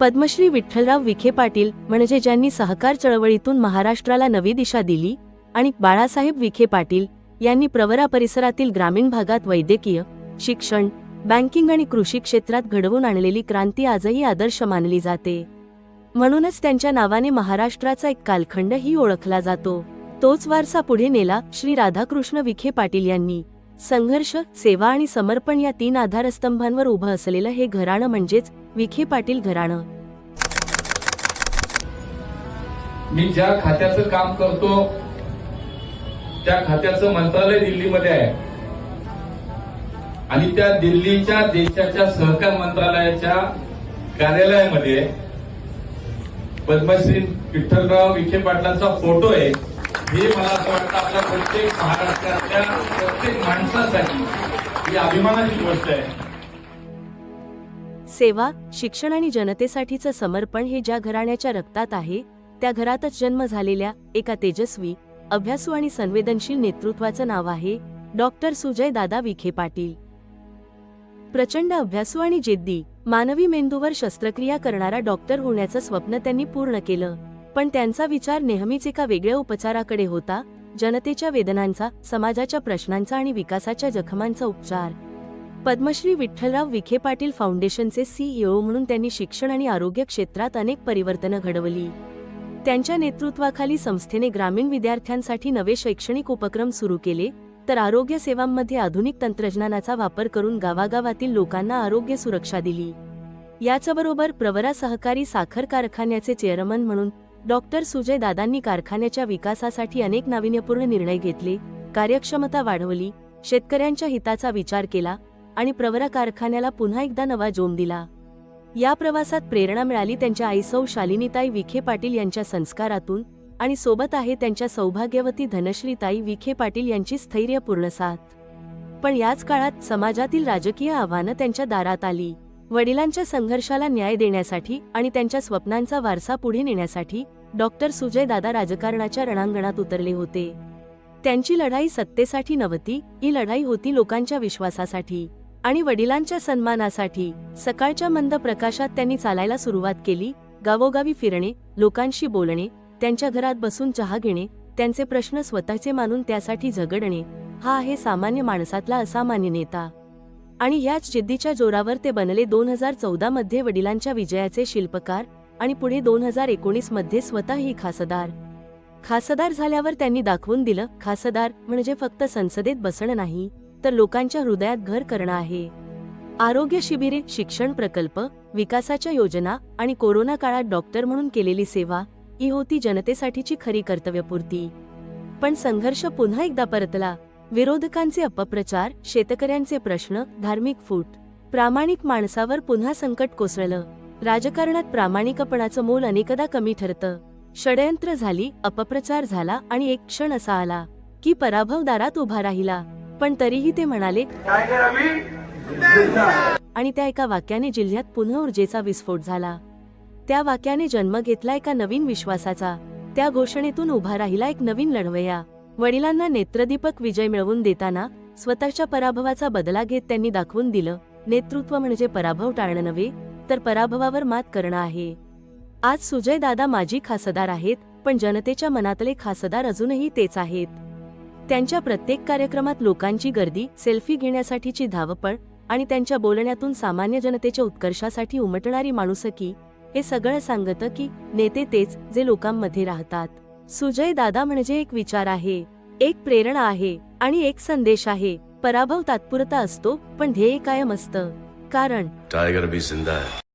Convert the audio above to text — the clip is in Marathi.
पद्मश्री विठ्ठलराव विखे पाटील म्हणजे ज्यांनी सहकार चळवळीतून महाराष्ट्राला नवी दिशा दिली आणि बाळासाहेब विखे पाटील यांनी प्रवरा परिसरातील ग्रामीण भागात वैद्यकीय शिक्षण बँकिंग आणि कृषी क्षेत्रात घडवून आणलेली क्रांती आजही आदर्श मानली जाते. म्हणूनच त्यांच्या नावाने महाराष्ट्राचा एक कालखंडही ओळखला जातो. तोच वारसा पुढे नेला श्री राधाकृष्ण विखे पाटील यांनी. संघर्ष सेवा आणि समर्पण या तीन आधारस्तंभांवर उभं असलेलं हे घराणं म्हणजेच विखे पाटील घराणं. मी ज्या खात्याचं काम करतो त्या खात्याचं मंत्रालय दिल्लीमध्ये आहे. आणि त्या दिल्लीच्या देशाच्या सहकार मंत्रालयाच्या कार्यालयामध्ये पद्मश्री विठ्ठलराव विखे पाटलांचा फोटो आहे. हे मला असं वाटतं आपल्या प्रत्येक महाराष्ट्रातल्या प्रत्येक माणसासाठी ही अभिमानाची गोष्ट आहे. सेवा शिक्षण आणि जनतेसाठीचं समर्पण हे ज्या घराण्याच्या रक्तात आहे त्या घरातच जन्म झालेल्या एका तेजस्वी अभ्यासू आणि संवेदनशील नेतृत्वाचं नाव आहे डॉक्टर सुजय दादा विखे पाटील. प्रचंड अभ्यासू आणि जिद्दी मानवी मेंदूवर शस्त्रक्रिया करणारा डॉक्टर होण्याचं स्वप्न त्यांनी पूर्ण केलं. पण त्यांचा विचार नेहमीच एका वेगळ्या उपचाराकडे होता जनतेच्या वेदनांचा समाजाच्या प्रश्नांचा आणि विकासाच्या जखमांचा उपचार. पद्मश्री विठ्ठलराव विखे पाटील फाउंडेशनचे सीईओ म्हणून त्यांनी शिक्षण आणि आरोग्य क्षेत्रात अनेक परिवर्तनं घडवली. त्यांच्या नेतृत्वाखाली संस्थेने ग्रामीण विद्यार्थ्यांसाठी नवे शैक्षणिक उपक्रम सुरू केले तर आरोग्य सेवांमध्ये आधुनिक तंत्रज्ञानाचा वापर करून गावागावातील लोकांना आरोग्य सुरक्षा दिली. याचबरोबर प्रवरा सहकारी साखर कारखान्याचे चेअरमन म्हणून डॉक्टर सुजय दादांनी कारखान्याच्या विकासासाठी अनेक नाविन्यपूर्ण निर्णय घेतले कार्यक्षमता वाढवली शेतकऱ्यांच्या हिताचा विचार केला आणि प्रवरा कारखान्याला पुन्हा एकदा नवा जोम दिला. या प्रवासात प्रेरणा मिळाली त्यांच्या आईसौ शालिनीताई विखे पाटील यांच्या संस्कारातून आणि सोबत आहे त्यांच्या सौभाग्यवती धनश्रीताई विखे पाटील यांची स्थैर्यपूर्ण साथ. पण याच काळात समाजातील राजकीय आव्हानं त्यांच्या दारात आली. वडिलांच्या संघर्षाला न्याय देण्यासाठी आणि त्यांच्या स्वप्नांचा वारसा पुढे नेण्यासाठी डॉक्टर सुजय दादा राजकारणाच्या रणांगणात उतरले होते. त्यांची लढाई सत्तेसाठी नव्हती ही लढाई होती लोकांच्या विश्वासासाठी आणि वडिलांच्या सन्मानासाठी. सकाळच्या मंद प्रकाशात त्यांनी चालायला सुरुवात केली गावोगावी फिरणे लोकांशी बोलणे त्यांच्या घरात बसून चहा घेणे त्यांचे प्रश्न स्वतःचे मानून त्यासाठी झगडणे हा आहे सामान्य माणसातला असामान्य नेता. आणि याच जिद्दीच्या जोरावर ते बनले दोन हजार चौदा मध्ये वडिलांच्या विजयाचे शिल्पकार आणि पुढे दोन हजार एकोणीसमध्ये स्वतःही खासदार. खासदार झाल्यावर त्यांनी दाखवून दिलं खासदार म्हणजे फक्त संसदेत बसणं नाही तर लोकांच्या हृदयात घर करणं आहे. आरोग्य शिबिरे शिक्षण प्रकल्प विकासाच्या योजना आणि कोरोना काळात डॉक्टर म्हणून केलेली सेवा ही होती जनतेसाठीची खरी कर्तव्यपूर्ती. पण संघर्ष पुन्हा एकदा परतला. विरोधकांचे अपप्रचार शेतकऱ्यांचे प्रश्न धार्मिक फूट प्रामाणिक माणसावर पुन्हा संकट कोसळलं. राजकारणात प्रामाणिकपणाचं मोल अनेकदा कमी ठरतं. षडयंत्र झाली अपप्रचार झाला आणि एक क्षण असा आला की पराभव दारात उभा राहिला. पण तरीही ते म्हणाले आणि त्या एका वाक्याने जिल्ह्यात पुन्हा ऊर्जेचा विस्फोट झाला. त्या वाक्याने जन्म घेतला एका नवीन विश्वासाचा. त्या घोषणेतून उभा राहिला एक नवीन लढवया वडिलांना नेत्रदीपक विजय मिळवून देताना स्वतःच्या पराभवाचा बदला घेत त्यांनी दाखवून दिलं नेतृत्व म्हणजे पराभव टाळणं नव्हे तर पराभवावर मात करणं आहे. आज सुजय दादा माजी खासदार आहेत पण जनतेच्या मनातले खासदार अजूनही तेच आहेत. त्यांच्या प्रत्येक कार्यक्रमात लोकांची गर्दी सेल्फी घेण्यासाठीची धावपळ आणि त्यांच्या बोलण्यातून सामान्य जनतेच्या उत्कर्षासाठी उमटणारी माणुसकी हे सगळं सांगतं की नेते तेच जे लोकांमध्ये राहतात. सुजय दादा म्हणजे एक विचार आहे एक प्रेरणा आहे आणि एक संदेश आहे. पराभव तात्पुरता असतो पण ध्येय कायम असतं. कारण टायगर भी जिंदा है